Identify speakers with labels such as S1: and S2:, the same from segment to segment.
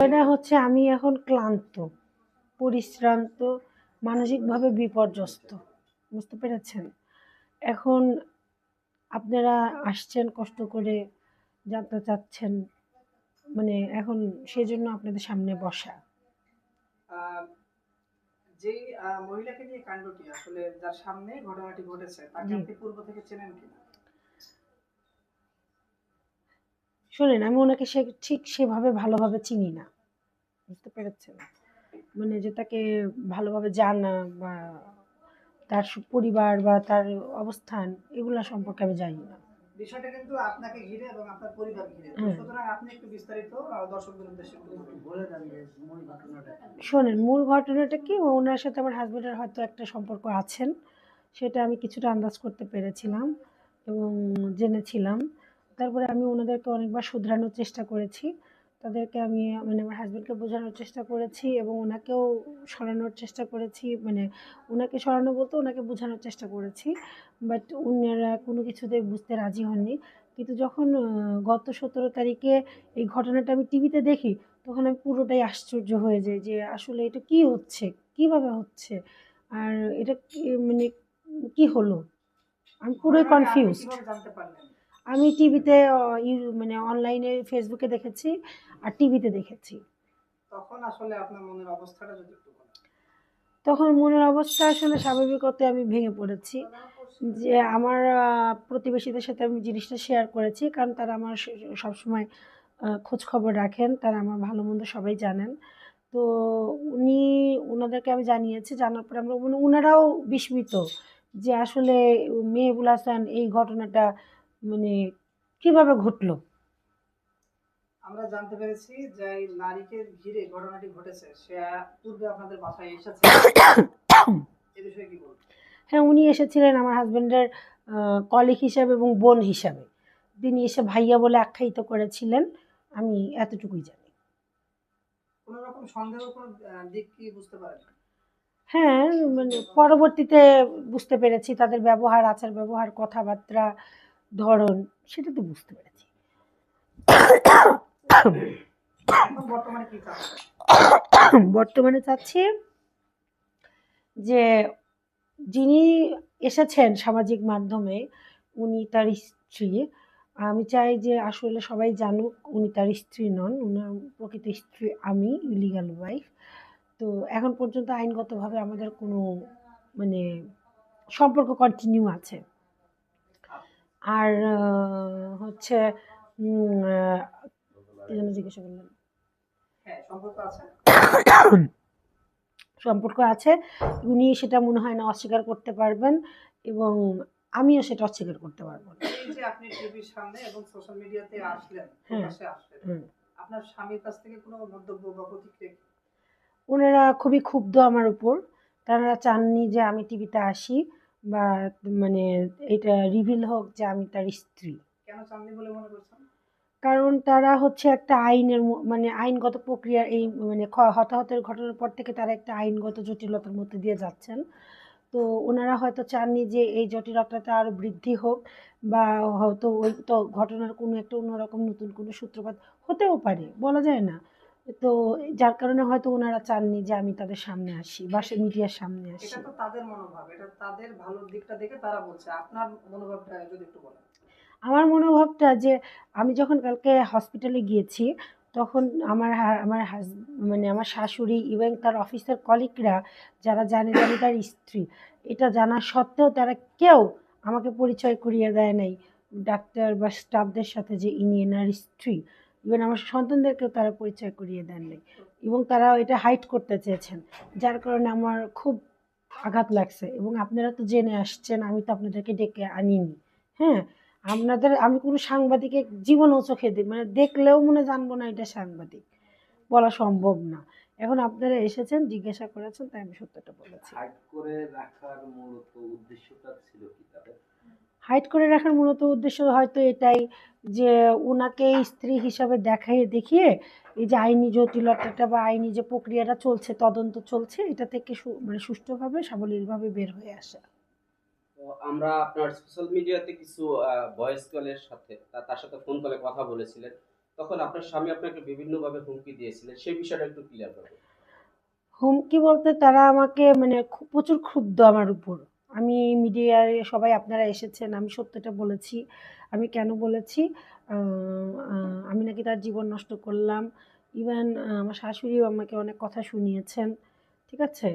S1: এটা হচ্ছে আমি এখন ক্লান্ত পরিশ্রান্ত মানসিকভাবে বিপর্যস্ত বুঝতে পেরেছেন? এখন আপনারা আসছেন কষ্ট করে জানতে চাচ্ছেন মানে এখন সেজন্য আপনাদের সামনে বসা।
S2: আহ, মহিলাকে নিয়ে কাণ্ডটি আসলে যার সামনে ঘটনাটি ঘটেছে তাকে আপনি পূর্ব থেকে চেনেন কিনা?
S1: শোনেন আমি ওনাকে সে ঠিক সেভাবে ভালোভাবে চিনি না। বুঝতে পেরেছেন? মানে যে তাকে ভালোভাবে জানা বা তার পরিবার বা তার অবস্থান এগুলা সম্পর্কে আমি জানি না।
S2: বিষয়টা কিন্তু আপনাকে ঘিরে এবং আপনার পরিবার ঘিরে। সুতরাং আপনি একটু বিস্তারিত দর্শকদের উদ্দেশ্যে বলে দেন মূল ঘটনাটা।
S1: শোনেন মূল ঘটনাটা কি? ওনার সাথে আমার হাজব্যান্ডের হয়তো একটা সম্পর্ক আছেন সেটা আমি কিছুটা আন্দাজ করতে পেরেছিলাম এবং জেনেছিলাম। তারপরে আমি ওনাদেরকে অনেকবার শুধরানোর চেষ্টা করেছি। তাদেরকে আমি মানে আমার হাজব্যান্ডকে বোঝানোর চেষ্টা করেছি এবং ওনাকেও সরানোর চেষ্টা করেছি। মানে ওনাকে সরানো বলতে ওনাকে বোঝানোর চেষ্টা করেছি। বাট ওনারা কোনো কিছুতে বুঝতে রাজি হননি। কিন্তু যখন গত সতেরো তারিখে এই ঘটনাটা আমি টিভিতে দেখি তখন আমি পুরোটাই আশ্চর্য হয়ে যাই যে আসলে এটা কি হচ্ছে? কীভাবে হচ্ছে? আর এটা কি মানে কি হলো? আমি পুরোই কনফিউজড আমি টিভিতে মানে অনলাইনে ফেসবুকে দেখেছি আর টিভিতে দেখেছি।
S2: তখন আসলে আপনার মনের অবস্থাটা যদি
S1: তখন মনের অবস্থা আসলে স্বাভাবিকতে আমি ভেঙে পড়েছি। যে আমার প্রতিবেশীদের সাথে আমি জিনিসটা শেয়ার করেছি কারণ তারা আমার সবসময় খোঁজ খবর রাখেন তারা আমার ভালো মন্দ সবাই জানেন। তো উনি ওনাদেরকে আমি জানিয়েছি জানার পরে আমরা মানে ওনারাও বিস্মিত যে আসলে মেহবুল হাসান এই ঘটনাটা মানে কীভাবে ঘটলো?
S2: আমরা জানতে পেরেছি যে নারীকে ঘিরে ঘটনাটি ঘটেছে। সে পূর্বে আপনাদের বাসায় এসেছে। এ বিষয়ে কি বলবেন?
S1: হ্যাঁ উনি এসেছিলেন আমার হাজব্যান্ডের কলিগ হিসাবে এবং বোন হিসাবে। তিনি এসে ভাইয়া বলে আখ্যায়িত করেছিলেন। আমি এতটুকুই জানি।
S2: কোন রকম সন্দেহ কোন দিক কি বুঝতে পারেন
S1: হ্যাঁ মানে পরবর্তীতে বুঝতে পেরেছি তাদের ব্যবহার আচার ব্যবহার কথাবার্তা ধরন সেটা তো বুঝতে পেরেছি।
S2: বর্তমানে
S1: চাচ্ছি যে যিনি এসেছেন সামাজিক মাধ্যমে উনি তার স্ত্রী। আমি চাই যে আসলে সবাই জানুক উনি তার স্ত্রী নন উনার প্রকৃত স্ত্রী আমি ইলিগাল ওয়াইফ তো এখন পর্যন্ত আইনগতভাবে আমাদের কোনো মানে সম্পর্ক কন্টিনিউ আছে। আর হচ্ছে জিজ্ঞাসা করলেন?
S2: হ্যাঁ সম্পর্ক আছে?
S1: উনি সেটা মনে হয় না অস্বীকার করতে পারবেন এবং আমিও সেটা অস্বীকার করতে পারব না।
S2: এই যে আপনি টিভির সামনে এবং সোশ্যাল মিডিয়াতে আসলেন
S1: হ্যাঁ।
S2: প্রকাশ্যে আসলেন আপনার স্বামীর কাছ থেকে কোনো মন্তব্য বা প্রতিক্রিয়া
S1: ওনারা খুবই ক্ষুব্ধ আমার উপর। তারা চাননি যে আমি টিভিতে আসি। বা মানে এটা রিভিল হোক যে আমি তার স্ত্রী।
S2: কেন চাননি বলে মনে করছেন?
S1: কারণ তারা হচ্ছে একটা আইনের মানে আইনগত প্রক্রিয়া এই মানে হতাহতের ঘটনার পর থেকে তারা একটা আইনগত জটিলতার মধ্যে দিয়ে যাচ্ছেন। তো ওনারা হয়তো চাননি যে এই জটিলতাটা আরও বৃদ্ধি হোক বা হয়তো ওই তো ঘটনার কোনো একটা অন্যরকম নতুন কোনো সূত্রপাত হতেও পারে বলা যায় না। তো যার কারণে হয়তো ওনারা চাননি যে আমি তাদের সামনে আসি বা সে মিডিয়ার সামনে আসি।
S2: এটা তো তাদের মনোভাব এটা তাদের ভালো দিকটা দেখে তারা বলছে। আপনার মনোভাবটা যদি একটু বলেন।
S1: আমার মনোভাবটা যে আমি যখন কালকে হসপিটালে গিয়েছি তখন আমার আমার হাজ মানে আমার শাশুড়ি এবং তার অফিসের কলিগরা যারা জানে আমি তার স্ত্রী এটা জানা সত্ত্বেও তারা কেউ আমাকে পরিচয় করিয়ে দেয় নাই। ডাক্তার বা স্টাফদের সাথে যে ইনি এনার স্ত্রী। ইভেন আমার সন্তানদেরকেও তারা পরিচয় করিয়ে দেন নাই এবং তারা এটা হাইট করতে চেয়েছেন, যার কারণে আমার খুব আঘাত লাগছে। এবং আপনারা তো জেনে আসছেন, আমি তো আপনাদেরকে ডেকে আনিনি। হ্যাঁ আপনাদের, আমি কোনো সাংবাদিকের জীবনও চোখে দিই মানে দেখলেও মনে জানব না এটা সাংবাদিক। বলা সম্ভব না। এখন আপনারা এসেছেন, জিজ্ঞাসা করেছেন, তাই আমি সত্যটা বলেছি।
S3: করে রাখার মূলত উদ্দেশ্যটা ছিল কি তাদের?
S1: হাইড করে রাখার মূলত উদ্দেশ্য হয়তো এটাই যে ওনাকে স্ত্রী হিসাবে দেখাই দেখিয়ে এই যে আইনি জটিলতাটা বা আইনি যে প্রক্রিয়াটা চলছে তদন্ত চলছে এটা থেকে মানে সুষ্ঠুভাবে সাবলীলভাবে বের হয়ে আসা।
S3: আমরা আপনার সোশ্যাল মিডিয়াতে কিছু ভয়েস কলের সাথে তার সাথে ফোন কলে কথা বলেছিলেন।
S4: তখন আপনার স্বামী আপনাকে বিভিন্নভাবে হুমকি দিয়েছিলেন। সেই বিষয়টা একটু ক্লিয়ার করবেন
S1: হুমকি বলতে তারা আমাকে মানে প্রচুর ক্ষুব্ধ আমার উপর। আমি মিডিয়ায় সবাই আপনারা এসেছেন, আমি সত্যটা বলেছি। আমি কেন বলেছি? আমি নাকি তার জীবন নষ্ট করলাম। ইভেন আমার শাশুড়িও আমাকে অনেক কথা শুনিয়েছেন, ঠিক আছে?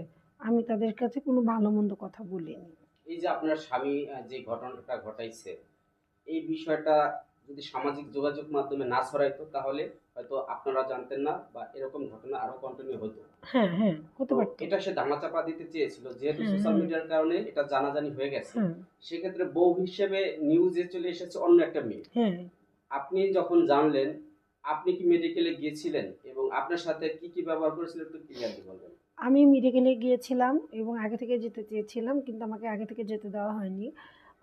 S1: আমি তাদের কাছে কোনো ভালো মন্দ কথা বলিনি।
S4: এই যে আপনার স্বামী যে ঘটনাটা ঘটাইছে, এই বিষয়টা যদি সামাজিক যোগাযোগ মাধ্যমে না ছড়াইতো তাহলে হয়তো আপনারা জানতেন না বা এরকম ঘটনা আরও কন্টিনিউ হতো।
S1: হ্যাঁ হ্যাঁ হতে
S4: এটা সে ধামাচাপা দিতে চেয়েছিল যেহেতু সোশ্যাল মিডিয়ার কারণে এটা জানাজানি হয়ে গেছে। সেক্ষেত্রে বউ হিসেবে নিউজে চলে এসেছে অন্য একটা মেয়ে।
S1: হ্যাঁ।
S4: আপনি যখন জানলেন আপনি কি মেডিকেলে গিয়েছিলেন এবং আপনার সাথে কি কি ব্যবহার করেছিলেন একটু ক্লিয়ারলি বলবেন।
S1: আমি মেডিকেলে গিয়েছিলাম এবং আগে থেকে যেতে চেয়েছিলাম কিন্তু আমাকে আগে থেকে যেতে দেওয়া হয়নি।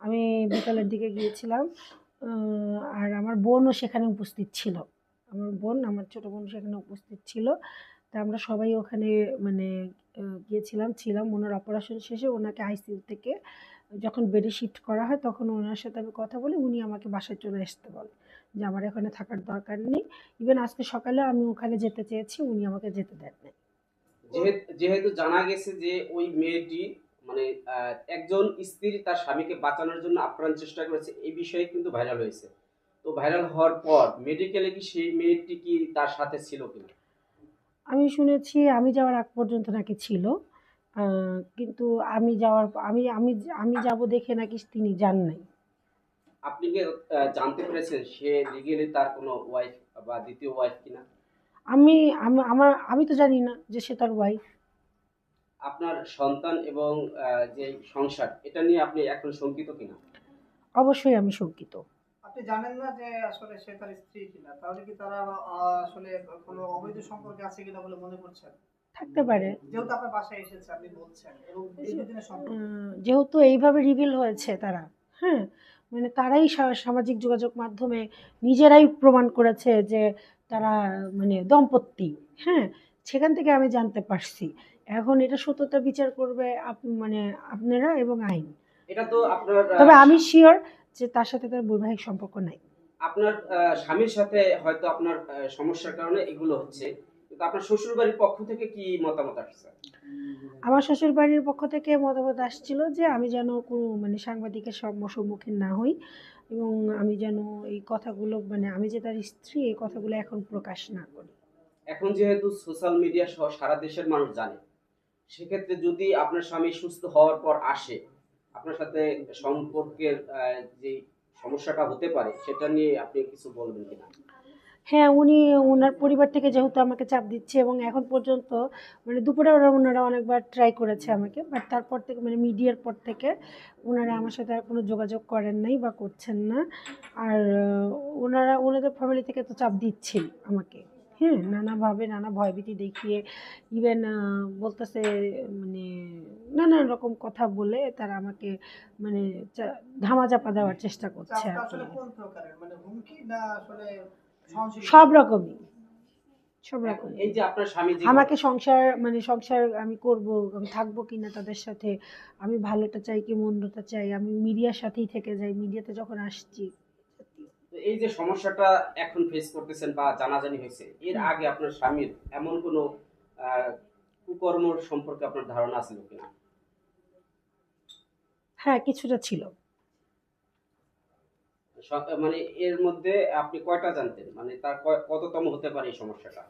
S1: আমি বিকালের দিকে গিয়েছিলাম। আর আমার বোনও সেখানে উপস্থিত ছিল। আমার বোন, আমার ছোটো বোন সেখানে উপস্থিত ছিল। তা আমরা সবাই ওখানে মানে গিয়েছিলাম, ছিলাম। ওনার অপারেশন শেষে ওনাকে আইসিইউ থেকে যখন বেডে শিফট করা হয়, তখন ওনার সাথে আমি কথা বলি, উনি আমাকে বাসায় চলে আসতে বলে যে, আমার এখানে থাকার দরকার নেই। ইভেন আজকে সকালে আমি ওখানে যেতে চেয়েছি, উনি আমাকে যেতে দেন নাই
S4: যেহেতু যেহেতু জানা গেছে যে, ওই মেয়েটি মানে একজন স্ত্রী তার স্বামীকে বাঁচানোর জন্য আপ্রাণ চেষ্টা করেছে এই বিষয়ে কিন্তু ভাইরাল হয়েছে। তো ভাইরাল হওয়ার পর মেডিকেলে কি সেই মেয়েটি কি তার সাথে ছিল কিনা?
S1: আমি শুনেছি আমি যাওয়ার আগ পর্যন্ত নাকি ছিল কিন্তু আমি যাওয়ার আমি আমি আমি যাব দেখে নাকি তিনি যান নাই।
S4: আপনি কি জানতে পেরেছেন সে লিগেলি তার কোনো ওয়াইফ বা দ্বিতীয় ওয়াইফ কিনা?
S1: আমি আমি- আমার আমি তো জানি না যে সে তার ওয়াইফ
S4: আপনার সন্তান এবং যে সংসার এটা নিয়ে আপনি এখন শঙ্কিত কিনা?
S1: অবশ্যই আমি শঙ্কিত।
S2: আপনি জানেন না যে আসলে সে তার স্ত্রী কিনা? তাহলে কি তারা আসলে কোনো অবৈধ সম্পর্কে আছে কিনা বলে মনে করছেন?
S1: থাকতে পারে।
S2: যেহেতু আপনার বাসায় এসেছে আপনি বলছেন এবং
S1: যেহেতু এইভাবে রিভিল হয়েছে তারা হ্যাঁ? মানে তারাই সামাজিক যোগাযোগ মাধ্যমে নিজেরাই প্রমাণ করেছে যে তারা মানে দম্পতি হ্যাঁ? সেখান থেকে আমি জানতে পারছি। এখন এটা সত্যতা বিচার করবে মানে আপনারা এবং আইন।
S4: এটা তো আপনার
S1: তবে আমি শিওর যে তার সাথে তার বৈবাহিক সম্পর্ক নাই।
S4: আপনার স্বামীর সাথে হয়তো আপনার সমস্যার কারণে এগুলো হচ্ছে। কিন্তু আপনার শ্বশুর বাড়ির পক্ষ থেকে কি মতামত আসছে?
S1: আমার শ্বশুর বাড়ির পক্ষ থেকে মতামত আসছিল যে আমি যেন কোনো মানে সাংবাদিকের সম্মুখীন না হই এবং আমি যেন এই কথাগুলো মানে আমি যে তার স্ত্রী এই কথাগুলো এখন প্রকাশ না করি।
S4: এখন যেহেতু সোশ্যাল মিডিয়া সহ সারা দেশের মানুষ জানে সেক্ষেত্রে যদি আপনার স্বামী সুস্থ হওয়ার পর আসে, আপনার সাথে সম্পর্কের যে সমস্যাটা হতে পারে, সেটা নিয়ে আপনি কিছু বলবেন কিনা?
S1: হ্যাঁ উনি ওনার পরিবার থেকে যেহেতু আমাকে চাপ দিচ্ছে এবং এখন পর্যন্ত মানে দুপুরে ওরা, ওনারা অনেকবার ট্রাই করেছে আমাকে বাট তারপর থেকে মানে মিডিয়ার পর থেকে ওনারা আমার সাথে আর কোনো যোগাযোগ করেন নাই বা করছেন না। আর ওনারা, ওনাদের ফ্যামিলি থেকে তো চাপ দিচ্ছেই আমাকে। হ্যাঁ নানাভাবে নানা ভয়ভীতি দেখিয়ে ইভেন বলতেছে মানে নানান রকম কথা বলে তারা আমাকে মানে ধামাচাপা দেওয়ার চেষ্টা করছে
S2: মানে
S1: সব রকমই সব রকমই।
S4: এই যে আপনার স্বামী
S1: আমাকে সংসার মানে সংসার আমি করব আমি থাকব কিনা তাদের সাথে আমি ভালোটা চাই কি মন্দটা চাই আমি মিডিয়ার সাথেই থেকে যাই মিডিয়াতে যখন আসছি
S4: এই যে সমস্যাটা এখন ফেস করতেছেন বা জানাজানি হয়েছে এর আগে আপনার স্বামীর এমন কোনো কুকর্ম সম্পর্কে আপনার ধারণা আছে কিনা?
S1: হ্যাঁ কিছুটা ছিল।
S4: মানে এর মধ্যে আপনি কয়টা জানতেন? মানে তার কততম হতে পারে এই সমস্যাটা?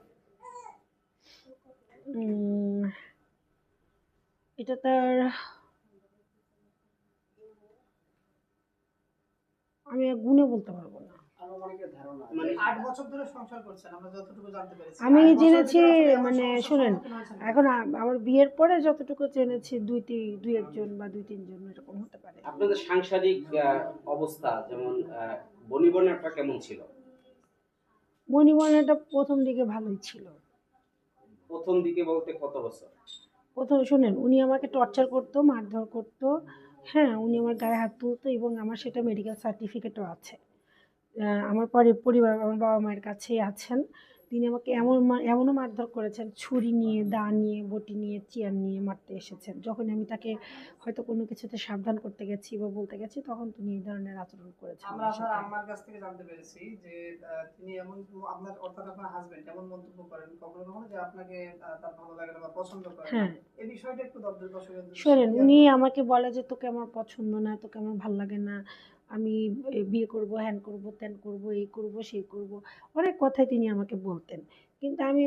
S1: এটা তার আমি গুণে বলতে পারব না।
S4: মানে
S2: আট বছর ধরে সংসার করছেন আমরা যতটুকু জানতে পেরেছি।
S1: আমি জেনেছি মানে শুনেন? এখন আমার বিয়ের পরে যতটুকু জেনেছি দুই তিন দুই একজন বা দুই তিনজন এরকম হতে পারে।
S4: আপনাদের সাংসারিক অবস্থা যেমন বনিবনাটা কেমন ছিল?
S1: বনিবর্ণটা প্রথম দিকে ভালোই ছিল।
S4: প্রথম দিকে বলতে কত বছর?
S1: প্রথম শুনেন উনি আমাকে টর্চার করতো মারধর করতো। হ্যাঁ উনি আমার গায়ে হাত তুলতো এবং আমার সেটা মেডিকেল সার্টিফিকেটও আছে। আমার পরে পরিবার আমার বাবা মায়ের কাছেই আছেন। তিনি আমাকে এমন এমনও মারধর করেছেন ছুরি নিয়ে দা নিয়ে বটি নিয়ে চেয়ার নিয়ে মারতে এসেছেন। যখন আমি তাকে হয়তো কোনো কিছুতে সাবধান করতে গেছি বা বলতে গেছি তখন তিনি এই ধরনের আচরণ করেছেন
S2: আমরা
S1: আমার।
S2: কাছ থেকে জানতে পেরেছি যে তিনি এমন আপনার অর্থাৎ আপনার হাজবেন্ড এমন মন্তব্য করেন কখনো কখনো যে আপনাকে তার ভালো লাগে না বা পছন্দ করে
S1: হ্যাঁ।
S2: এই বিষয়টা একটু দর্শক
S1: শোনেন উনি আমাকে বলে যে তোকে আমার পছন্দ না তোকে আমার ভালো লাগে না। আমি বিয়ে করব হ্যান করব ত্যান করব এই করব সেই করব অনেক কথাই তিনি আমাকে বলতেন। কিন্তু আমি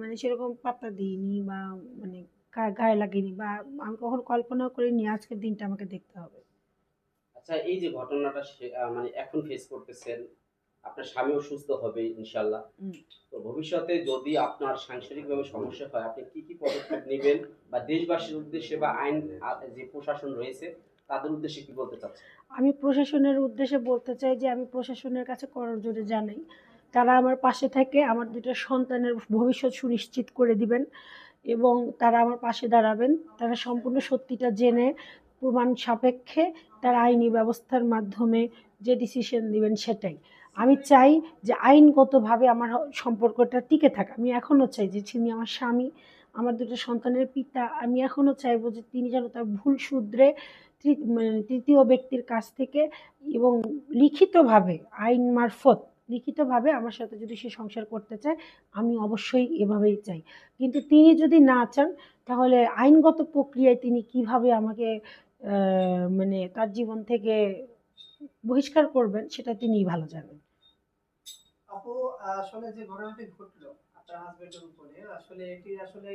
S1: মানে সেরকম পাত্তা দিইনি বা মানে গায়ে লাগিনি বা আমি কখনো কল্পনাও করিনি আজকের দিনটা আমাকে দেখতে হবে।
S4: আচ্ছা এই যে ঘটনাটা মানে এখন ফেস করতেছেন আপনার স্বামীও সুস্থ হবে ইনশাল্লাহ তো ভবিষ্যতে যদি আপনার সাংসারিকভাবে সমস্যা হয় আপনি কি কি পদক্ষেপ নেবেন বা দেশবাসীর উদ্দেশ্যে বা আইন যে প্রশাসন রয়েছে তাদের উদ্দেশ্যে কি বলতে চাচ্ছেন?
S1: আমি প্রশাসনের উদ্দেশ্যে বলতে চাই যে আমি প্রশাসনের কাছে করজোরে জানাই। তারা আমার পাশে থেকে আমার দুটো সন্তানের ভবিষ্যৎ সুনিশ্চিত করে দিবেন এবং তারা আমার পাশে দাঁড়াবেন। তারা সম্পূর্ণ সত্যিটা জেনে, প্রমাণ সাপেক্ষে তার আইনি ব্যবস্থার মাধ্যমে যে ডিসিশন দিবেন সেটাই। আমি চাই যে আইনগতভাবে আমার সম্পর্কটা টিকে থাকা। আমি এখনও চাই যে তিনি আমার স্বামী, আমার দুটো সন্তানের পিতা, আমি এখনও চাইব যে তিনি যেন তার ভুল শুধরে তৃতীয় ব্যক্তির কাছ থেকে এবং লিখিতভাবে, আইন মারফত লিখিতভাবে আমার সাথে যদি সে সংসার করতে চায়, আমি অবশ্যই এভাবেই চাই। কিন্তু তিনি যদি না চান, তাহলে আইনগত প্রক্রিয়ায় তিনি কীভাবে আমাকে মানে তার জীবন থেকে বহিষ্কার করবেন, সেটা তিনিই ভালো জানেন।
S2: আপু, আসলে যে ঘটনাটি ঘটলো, আপনার হাজবেন্ডের উপরে, আসলে এটি আসলে